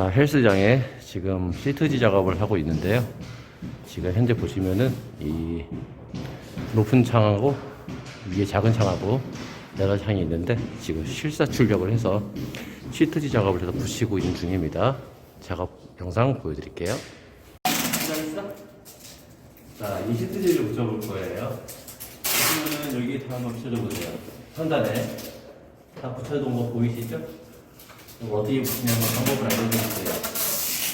자, 헬스장에 지금 시트지 작업을 하고 있는데요. 지금 현재 보시면은 이 높은 창하고 위에 작은 창하고 여러 창이 있는데 지금 실사 출력을 해서 시트지 작업을 해서 붙이고 있는 중입니다. 작업 영상 보여드릴게요. 자, 이 시트지를 붙여볼 거예요. 그러면은 여기 다 한번 붙여줘 보세요. 선단에 다 붙여놓은 거 보이시죠? 어떻게 붙이냐면 방법을 알려드릴게요.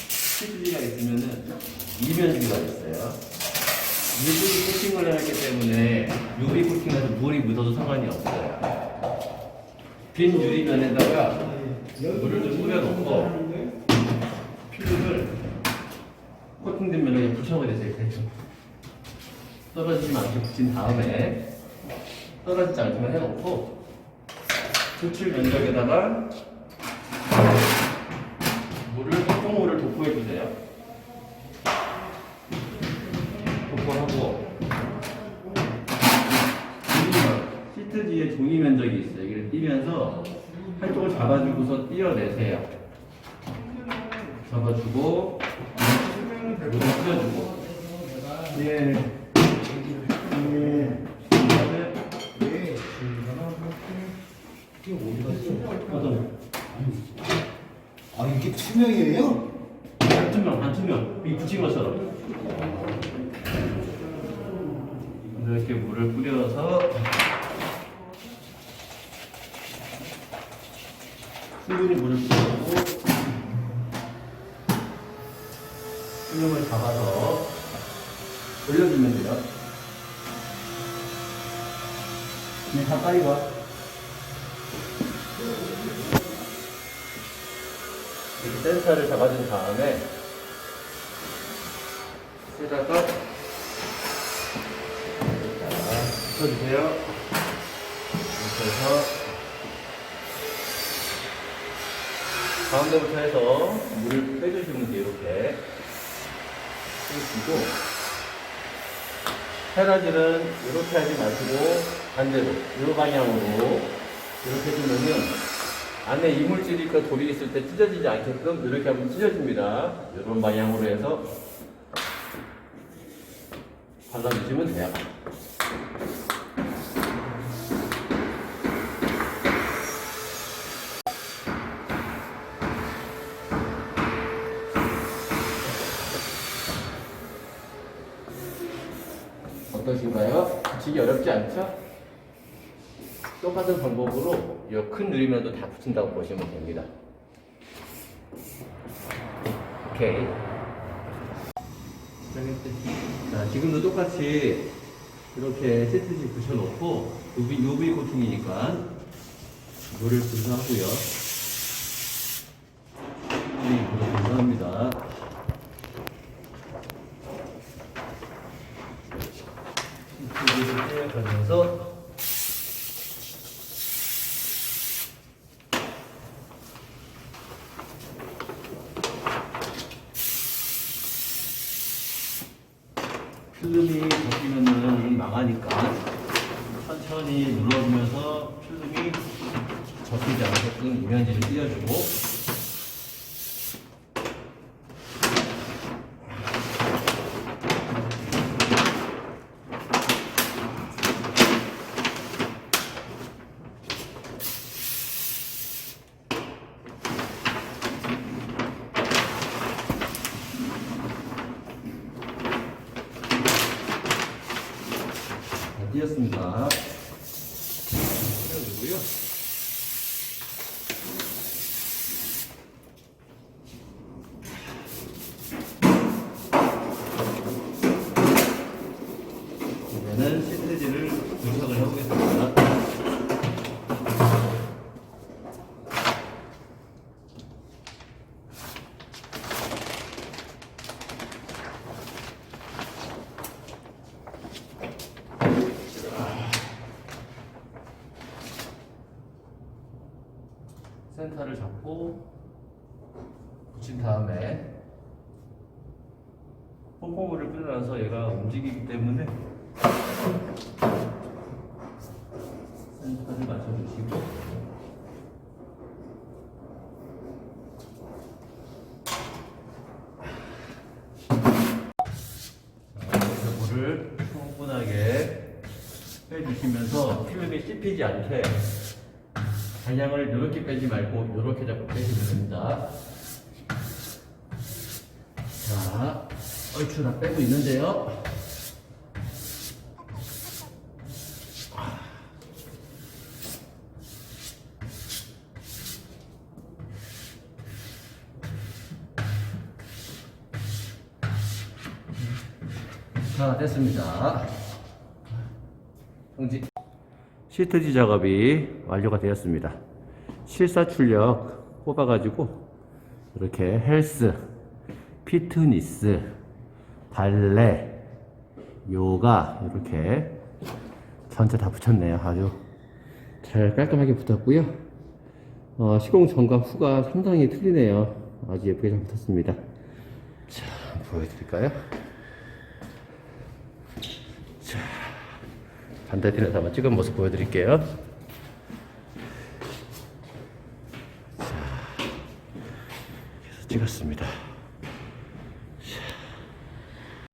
시트지가 있으면은 이면지기가 있어요. 유리 코팅을 하기 때문에 유리 코팅해서 물이 묻어도 상관이 없어요. 빈 유리면에다가 물을 좀 뿌려놓고 필름을 코팅된 면에 붙여버리세요. 대충 떨어지지 않게 붙인 다음에 떨어지지 않게만 해놓고 수출 면적에다가 잡아주고서 띄어내세요. 잡아주고 물을 뿌려주고 예. 예. 예. 아 이게 투명이에요? 반투명 반투명 이 붙인 것처럼 이렇게 물을 뿌려서 충분히 물을 뿌리고 필름을 잡아서 올려주면 돼요. 네, 가까이 와. 이렇게 센서를 잡아준 다음에 여기다가 붙여주세요. 이렇게 해서 가운데부터 해서 물을 빼주시면 돼요. 이렇게 빼주시고 헤라질은 이렇게 하지 마시고 반대로 이 방향으로 이렇게 해주면은 안에 이물질이 그 돌이 있을 때 찢어지지 않게끔 이렇게 하면 찢어집니다. 이런 방향으로 해서 발라주시면 돼요. 어떠신가요? 붙이기 어렵지 않죠? 똑같은 방법으로 이 큰 누리면도 다 붙인다고 보시면 됩니다. 오케이. 자, 지금도 똑같이 이렇게 세트지 붙여놓고 UV, UV 코팅이니까 물을 분사하고요. 네, 물을 분사합니다. 시트지를 떼어가면서 필름이 접히면은 망하니까 천천히 눌러주면서 필름이 접히지 않게끔 이면지를 띄워주고 잘 띄었습니다. 띄워주고요. 센터를 잡고 붙인 다음에 뽀뽀물을 끌어놔서 얘가 움직이기 때문에 센터를 맞춰주시고 자, 물을 충분하게 해주시면서 피부에 씹히지 않게 방향을 이렇게 빼지 말고 이렇게 잡고 빼시면 됩니다. 자, 얼추 다 빼고 있는데요. 자, 됐습니다. 성지. 시트지 작업이 완료가 되었습니다. 실사 출력 뽑아가지고 이렇게 헬스, 피트니스, 발레, 요가 이렇게 전체 다 붙였네요. 아주 잘 깔끔하게 붙었고요. 어, 시공 전과 후가 상당히 틀리네요. 아주 예쁘게 잘 붙었습니다. 자, 보여드릴까요? 반대편에서 한번 찍은 모습 보여드릴게요. 자, 그래서 찍었습니다.